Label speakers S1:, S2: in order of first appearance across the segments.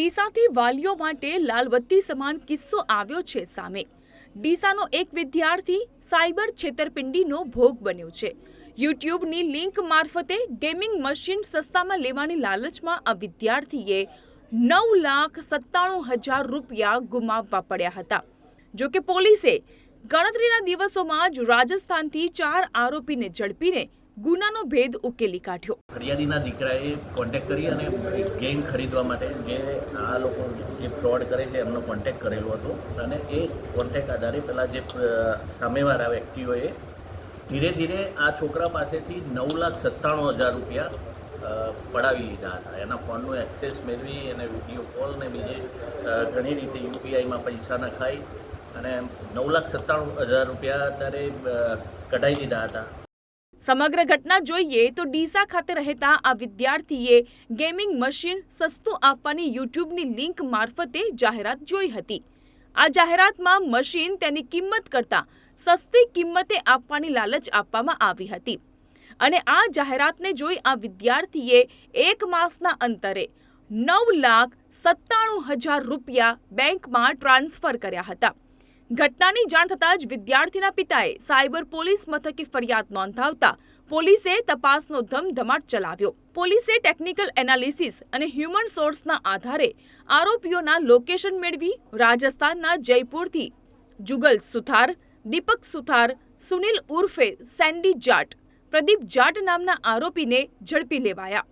S1: ડીસાથી વાલીઓ માટે લાલબત્તી સમાન કિસ્સો આવ્યો છે સામે. ડીસાનો એક વિદ્યાર્થી સાયબર છેતરપિંડીનો ભોગ બન્યો છે. યુટ્યુબની લિંક મારફતે ગેમિંગ મશીન સસ્તામાં લેવાની લાલચમાં આ વિદ્યાર્થીએ નવ લાખ સત્તાણું હજાર રૂપિયા ગુમાવવા પડ્યા હતા. જો કે પોલીસે ગણતરીના દિવસોમાં જ રાજસ્થાનથી ચાર આરોપીને ઝડપીને ગુનાનો ભેદ ઉકેલી કાઢ્યો.
S2: ફરિયાદીના દીકરાએ કોન્ટેક કરી અને ગેમ ખરીદવા માટે જે આ લોકો જે ફ્રોડ કરે છે, એમનો કોન્ટેક કરેલો હતો. અને એ કોન્ટેક આધારે પેલા જે સામેવાળા વ્યક્તિઓએ ધીરે ધીરે આ છોકરા પાસેથી નવ લાખ સત્તાણું હજાર રૂપિયા પડાવી લીધા હતા. એના ફોનનું એક્સેસ મેળવી અને વીડિયો કોલ ને બીજે ઘણી રીતે યુપીઆઈમાં પૈસા નખાઈ અને નવ લાખ સત્તાણું હજાર રૂપિયા અત્યારે કઢાઈ લીધા હતા.
S1: સમગ્ર ઘટના જોઈએ તો ડીસા ખાતે રહેતા આ વિદ્યાર્થીએ ગેમિંગ મશીન સસ્તું આપવાની યુટ્યુબની લિંક મારફતે જાહેરાત જોઈ હતી. આ જાહેરાતમાં મશીન તેની કિંમત કરતાં સસ્તી કિંમતે આપવાની લાલચ આપવામાં આવી હતી. અને આ જાહેરાતને જોઈ આ વિદ્યાર્થીએ એક માસના અંતરે નવ લાખ સત્તાણું હજાર રૂપિયા બેંકમાં ટ્રાન્સફર કર્યા હતા. ઘટનાની જાણ થતાં જ વિદ્યાર્થીના પિતાએ સાયબર પોલીસ મથકે ફરિયાદ નોંધાવતા પોલીસે તપાસનો ધમધમાટ ચલાવ્યો. પોલીસે ટેકનિકલ એનાલિસિસ અને હ્યુમન સોર્સના આધારે આરોપીઓના લોકેશન મેળવી રાજસ્થાનના જયપુરથી જુગલ સુથાર, દીપક સુથાર, સુનિલ ઉર્ફે સેન્ડી જાટ, પ્રદીપ જાટ નામના આરોપીને ઝડપી લેવાયા.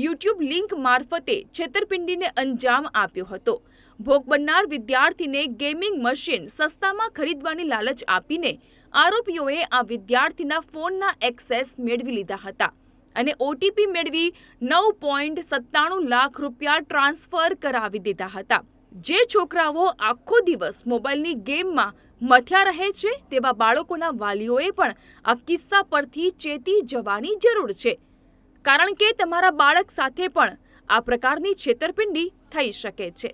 S1: યુટ્યુબ લિંક મારફતે છેતરપિંડીને અંજામ આપ્યો હતો. ભોગ બનનાર વિદ્યાર્થીને ગેમિંગ મશીન સસ્તામાં ખરીદવાની લાલચ આપીને આરોપીઓએ આ વિદ્યાર્થીના ફોનના એક્સેસ મેળવી લીધા હતા અને ઓટીપી મેળવી નવ પોઈન્ટ સત્તાણું લાખ રૂપિયા ટ્રાન્સફર કરાવી દીધા હતા. જે છોકરાઓ આખો દિવસ મોબાઈલની ગેમમાં મથ્યા રહે છે તેવા બાળકોના વાલીઓએ પણ આ કિસ્સા પરથી ચેતી જવાની જરૂર છે. કારણ કે તમારા બાળક સાથે પણ આ પ્રકારની છેતરપિંડી થઈ શકે છે.